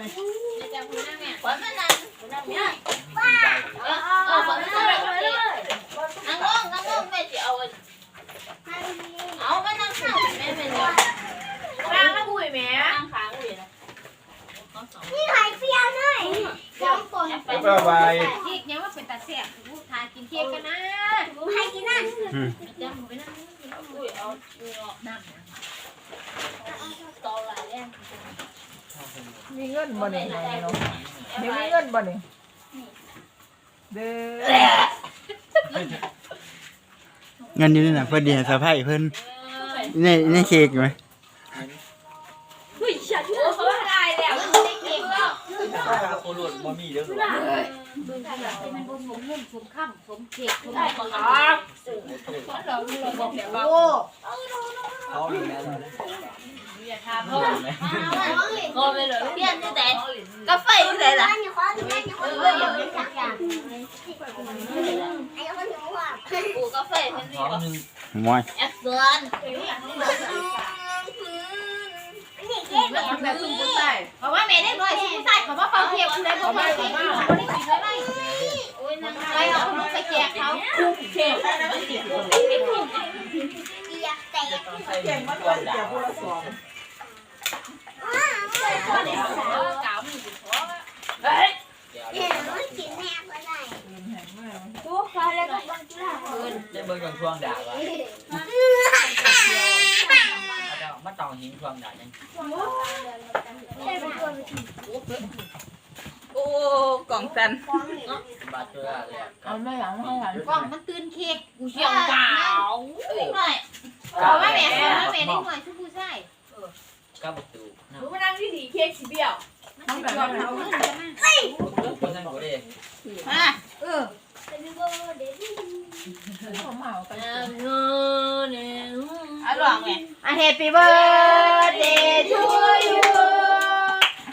นี่จะคุณนั่งเนี่ยขวัญมันนั่งคุณนั่งเนี่ยเออเออขวัญมันนั่งนั่งลงนั่งลงแม่สิเอาเอามานั่งข้างแม่เป็นยังข้างแล้วคุยแม่นั่งข้างอยู่นะนี่ไข่เปรี้ยวหน่อยสองคนไปไปเค้กยังว่าเป็นตาแซ่บทานกินเค้กกันนะให้กินนั่นจะมึงไปนั่งอุ้ยเอาเนาะนั่งต่อหลายแรง มีเงินบ่นี่เนาะเดี๋ยวมีเงินบ่นี่เด้อเงินอยู่นี่น่ะเพิ่นดีให้สะพายเพิ่นในในเค้กไหม โคโรนบะหมี่เด้อบึ้งขนาดมันบ่สมเงินสมค่ำสมเค้กสมได้ขขอองงเราเราเราเราบอกแบบว่าโอ้เขาอยู่แล้วอย่าทำเขาอยู่แล้วโอ้ไปเลยเพี้ยนที่ไหนกาแฟที่ไหนล่ะอันนี้ข้อนี้อันนี้ข้อนี้อย่างนี้สักอย่างไอ้คนหิวอะปูกาแฟเพิ่นนี่เขาบ่หนึ่งมวยแอปเปิลนี่ เก๊กมันแบบซุ่มผู้ชายเพราะว่าแม่ได้น้อยซุ่มผู้ชายเขาว่าเป่าเค้กคือได้บ่เป่าเค้กเขาบ่ได้กินอะไรโอ้งไปเอาขนมไปแจกเขาเค้กนั่นสิเกียร์แตกต้องใส่เก่งมากเลยด่าเดี๋ยวคนละสองเขาได้สาวกาวมีอยู่พอเฮ้ยเดี๋ยวมันกินแม่ก็ได้แข็งมากทุกคนแล้วก็บังคับได้เบิ่งกันช่วงด่าวะ มาต่อหินช่วงด่าจังโอ้กล่องสันบาดเจ็บเลยเอาไม่หลังไม่หลังกล้องมันตื่นเค้กกูเชีเชี่ยยววกาขาววหน่อยเพราะว่าแม่เพราะว่าแม่ได้น้อยซุ่มผู้ชายก้าวประตูนะรู้มานั่งที่ดีเค้กสิเบี้ยวต้องแบบยอนั้มนเขาขึ้นจะมาคนนั้นบ่ได้ฮะเออผมเหมาไปเออ Happy birthday to you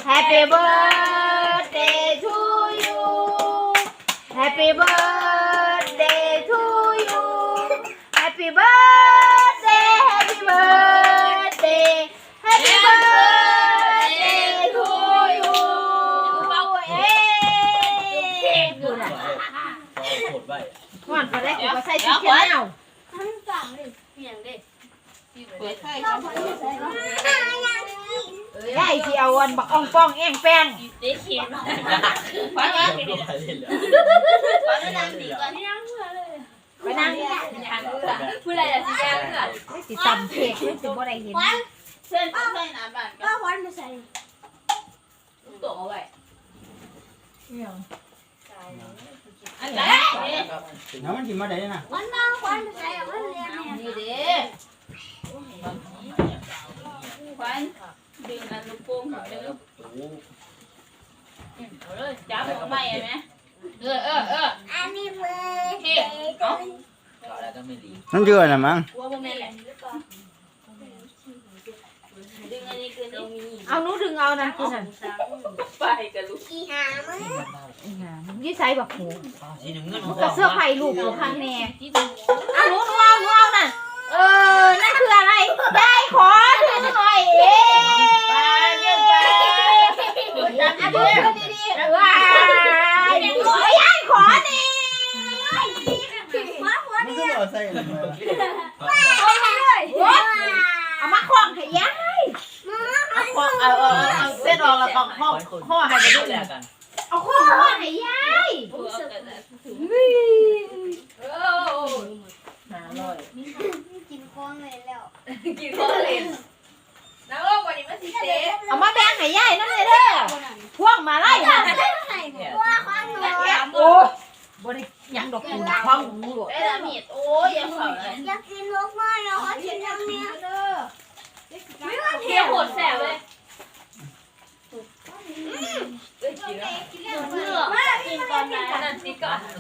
Happy birthday to you Happy birthday to you Happy birthday Happy birthday Happy birthday to you เอ้ย โคตรไว้ ก่อนก็ได้กูก็ใส่ชุดแขนยาว เปิดใ ห้ได้สิเอาอันบักอ่องป้องแองแป้งได้เขียนฟ้าก็ไม่ได้เล่นแล้วฟ้าก็นั่งดีก่อนไปนั่งผู้ใดจะสิแก้เพื่อไม่สิตำเค้กไม่สิบ่ได้เห็นเพื่อนก็ใส่น้ำบ้านก็ก็วันมาใส่ตัวเอาไว้เนี่ยอันไหนน้ำมันกินมาได้น่ะวันมาวันมาใส่วันเรียนเนี่เด้ควันดึงอันลูกโป่งของเด้อโอ้เอาเลยจับออกไปไหมเออเออเอออันนี้เบอร์เด็กก็แล้วก็ไม่ดีนั่นคืออะไรมั้งกลัวพวกแม่แหละดึงอันนี้คือนี่เอาหนูดึงเอานั่นคือนั่นไปกับลูกกี่หามือยี่ใส่บักหูสีน้ำเงินกับเสื้อไผ่ลูกอยู่ข้างแน่เอาหนูหนูเอาหนูเอานั่นเออนั่นคืออะไรได้ขอดูหน่อยเอ๊ะ ไปเงินไป อะดูดีๆว้ายโอ้ยยายขอนี่ มันก็เอาใส่เลย โอ๊ยเอามาคล้องให้ยาย เอาเอาเอาเอาเส้นออกแล้วก็ห่อห่อให้ไปด้วยแล้วกันเอาคล้องให้ยายหาร้อยกินข้องเลยแล้วกินข้าวเล่นน้ำอ้อมวันนี้มันสิเจ๊เอามาแบ่งให้ยายนั่นเลยเด้อพวกมาไล่น่ะว่าข้างหนูโอ้บ่ได้หยังดอกคุณคล้องหนูหรอกได้ละมีดโอ้ยยังเผาเลยอยากกินลูกมาแล้วเขากินทางเนี้ย เที่ยวโหดแสบเลยกินแล้วเพื่อกินก่อนนะนั่นติด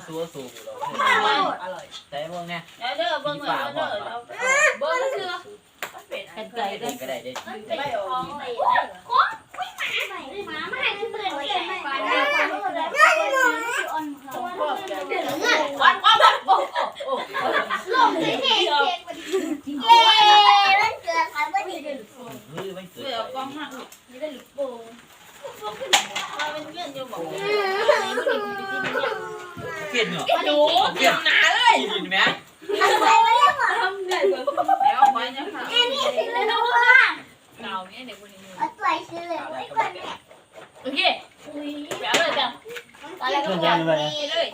ก่อนสู้สู้เราอร่อยแต่พวกเนี้ยเดี๋ยวเด้อเบิ่งหน่อยเด้อเบิ่งเชื่อเป็นไก่เด้อก็ได้ได้ไม่ออกหมาไม่ให้เปิดเกินไม่ไปเลยนั่นหนูอ่อนเขาวันวันวันโอ้โอ้ลงที่เด็กเด็กเย้มันเกิดใครไม่ดีมือไม่เกิดเสือกล้องมากนี่ได้ลูกโป่งโอ้มาเป็นเพื่อนจะบอก เปลี่ยนเหรอดูเตรียมหนาเลยเห็นไหมแล้วไปเนี่ยค่ะเก่าเนี่ยเด็กคนนี้เก่าเนี่ยข่าวอะไรก็ไม่ได้โอเคเดี๋ยวเลยจ้ะตอนแรกก็เพื่อนบยัอกงไปนี่เลย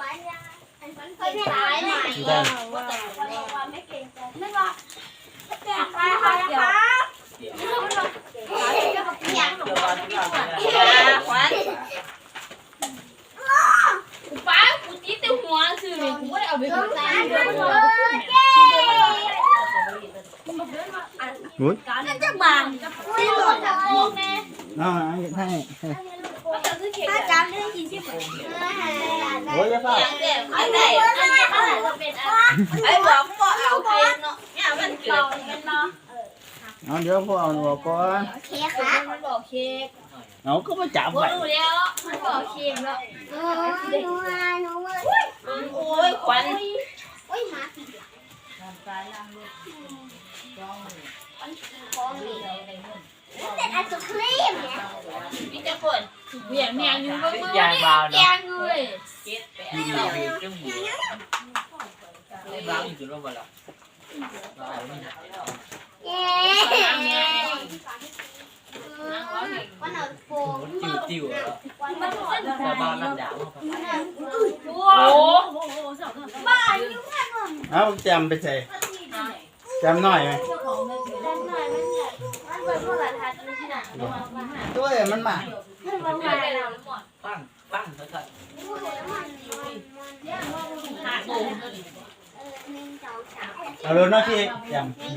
เขาไม่ร้ายใหม่ได้ไม่เก่งใจไม่ว่าแก่ไปค่ะเดี๋ยวเดี๋ยว อย่าง เดี๋ยววันที่เราไป ขวัญกูป้ากูตีแต่หัวซื่อเลยกูไม่ได้เอาไป ต้ หั อ ว ง ตา การ เดี๋ยว เดิ มัน น บอก โอ้ยโอ้ยจะบางไม่หมดทั้งวงแน่เอาให้ให้ถ้าจำได้ยินที่เหมือนโอ้ยจะเฝ้าอย่างเดียวไอ้ไหนอันนี้ เป็นไอ้บอกว่าเอาเองเนเนี่ยมันเกิดเป็นเนาะเอยู่เคค่ะมันบอกเค้กเอาก็มาจับกูไว้รู้แล้วันบอกเค้กแล้วหนูหนูหนูโอ้ยขวัญโอ้ยหมาแต่ไอนี่ยพี่จะคนเบี่ยงอยู่บนมือยางเบาแกเนาะงเลยเจ็ดแปดเก้ามีเครื่องหมูไม่บ้าอยู่จุดร่วมกันหรอกเราไม่หายเย้วันเอาโฟมจิ้วจิ้วเหรอมันหมดแต่บ้านนั่นด่าโอ้โหบ้าอยู่ข้างนอกเอาจำไปใส่จำหน่อยไหม ที่ไหนตัวเอ๋มันมามันบางวันเราปั้งปั้งแล้วก็หาโอ้หนึ่งสองสาเอาเลยน้องที่จขอบคุณ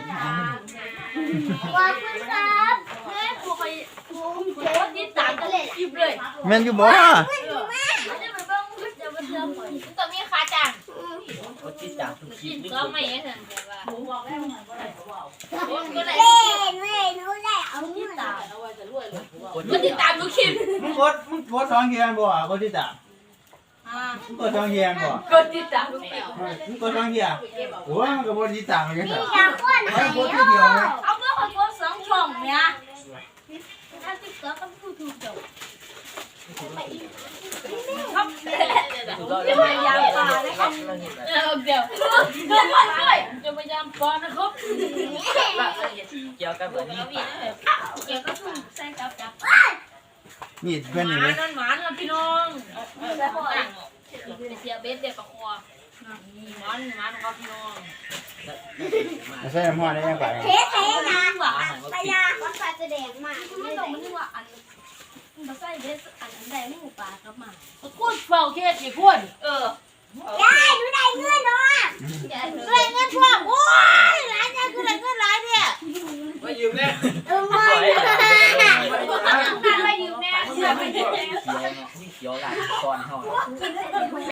ครับแม่ครูไปครูเจ๊ที่ตามกันเลยยิบเลยแม่นอยู่บ่จะไปเบิ่งจะไปเชื่อมต้องมี เขาติดตามทุกคลิปนี่ก็ไม่เห็นแต่ว่าก็ได้เล่นเล่นรู้ได้เอาเงินคนก็ติดตามทุกคลิปมึงกดมึงกดสองเฮียนบ่กดที่ตามมึงกดสองเฮียนบ่ก็ติดตามทุกคลิปมึงกดสองเฮียโอ้ยมันก็บ่ที่ตามเหมือนกันนี่เถอะอยาไม่หายกดทีเดียวเอาเมื่อคนกดสองช่องเนี่ยถ้าติ๊กต็อกก็พูดถูกจบ ครับจะพยายามปานะครับเดี๋ยวเดี๋ยวเดี๋ยวก่อนด้วยจะพยายามปอนนะครับเกี่ยวกับแบบนี้ปะเกี่ยวกับทุ่งใส่กับจับนี่เพื่อนหนี่มาเลยนั่นหมาแล้วพี่น้องแล้วก็อ่างเสียเบสเด็กประคอนี่มันมันครับพี่น้องใส่น้ำมันได้ยังไงเทสเทสนะไปยาวัดไฟแสดงมาไม่ต้องมันนึกว่าอัน มาใส่เดสอันนั้นได้หมูป่ากับมาพูดเฝ้าเคสอย่าพูดเออยายดูได้เงินเนาะได้เงินทั่วโอ้ยหลายเนี่ยคือได้เงินหลายเนี่ยมายืมเนี่ยเออมาไมเนี่ยมายืมเนี่เสียไปเนี่เขียวหลายตอนเท่า